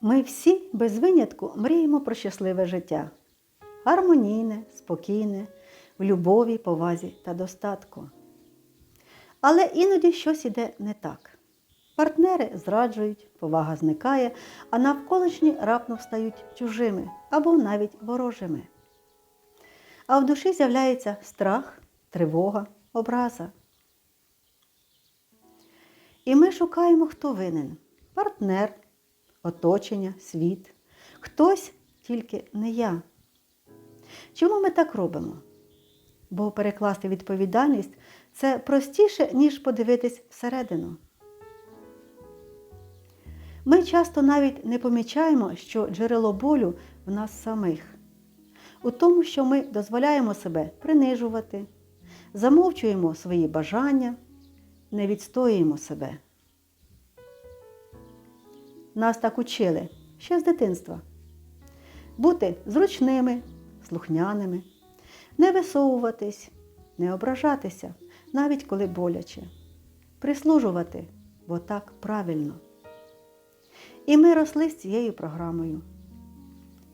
Ми всі без винятку мріємо про щасливе життя. Гармонійне, спокійне, в любові, повазі та достатку. Але іноді щось іде не так. Партнери зраджують, повага зникає, а навколишні раптом стають чужими або навіть ворожими. А в душі з'являється страх, тривога, образа. І ми шукаємо, хто винен партнер, оточення, світ. Хтось тільки не я. Чому ми так робимо? Бо перекласти відповідальність це простіше, ніж подивитись всередину. Ми часто навіть не помічаємо, що джерело болю в нас самих, у тому, що ми дозволяємо себе принижувати, замовчуємо свої бажання, не відстоюємо себе. Нас так учили ще з дитинства. Бути зручними, слухняними, не висовуватись, не ображатися, навіть коли боляче, прислужувати, бо так правильно. І ми росли з цією програмою.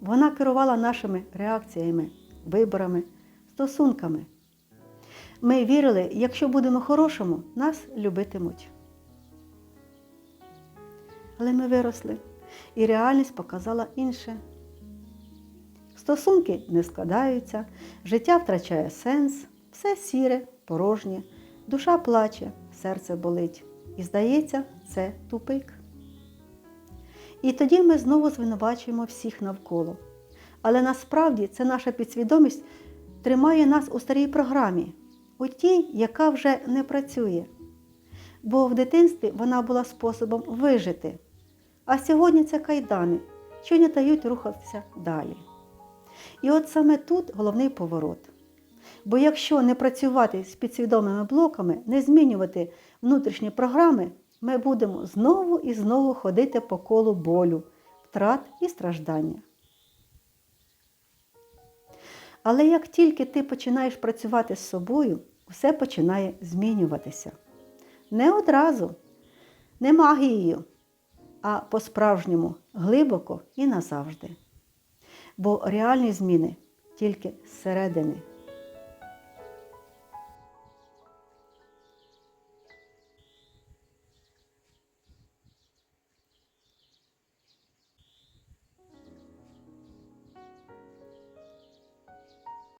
Вона керувала нашими реакціями, виборами, стосунками. Ми вірили, якщо будемо хорошому, нас любитимуть. Але ми виросли, і реальність показала інше. Стосунки не складаються, життя втрачає сенс, все сіре, порожнє, душа плаче, серце болить. І здається, це тупик. І тоді ми знову звинувачуємо всіх навколо. Але насправді це наша підсвідомість тримає нас у старій програмі, у тій, яка вже не працює. Бо в дитинстві вона була способом вижити. А сьогодні це кайдани, що не дають рухатися далі. І от саме тут головний поворот. Бо якщо не працювати з підсвідомими блоками, не змінювати внутрішні програми, ми будемо знову і знову ходити по колу болю, втрат і страждання. Але як тільки ти починаєш працювати з собою, все починає змінюватися. Не одразу, не магією, а по-справжньому глибоко і назавжди. Бо реальні зміни тільки зсередини.